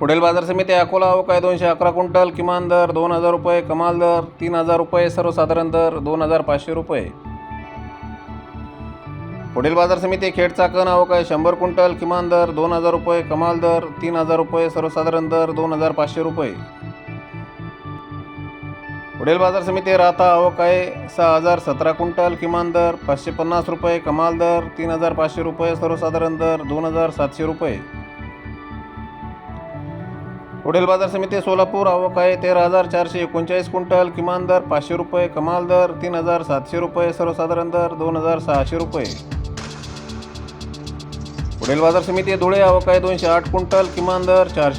पुढील बाजार समिती अकोला आवक आहे दोनशे अकरा क्विंटल किमान दर दोन हजार रुपये कमाल दर तीन हजार रुपये सर्वसाधारण दर दोन हजार पाचशे रुपये. पुढील बाजार समिती खेडचा कण आवक आहे शंभर क्विंटल किमान दर दोन हजार रुपये कमाल दर तीन हजार रुपये सर्वसाधारण दर दोन हजार पाचशे रुपये. पुढील बाजार समिती राहता आवक आहे सहा हजार सतरा क्विंटल किमान दर पाचशे पन्नास रुपये कमाल दर तीन हजार पाचशे रुपये सर्वसाधारण दर दोन हजार सातशे रुपये. पुढील बाजार समिती सोलापूर आवक आहे तेरा हजार चारशे एकोणचाळीस क्विंटल किमान दर पाचशे रुपये कमाल दर तीन हजार सातशे रुपये सर्वसाधारण दर दोन हजार सहाशे रुपये. पुढील बाजार समिती धुळे आवक आहे दोनशे आठ क्विंटल किमान दर चारशे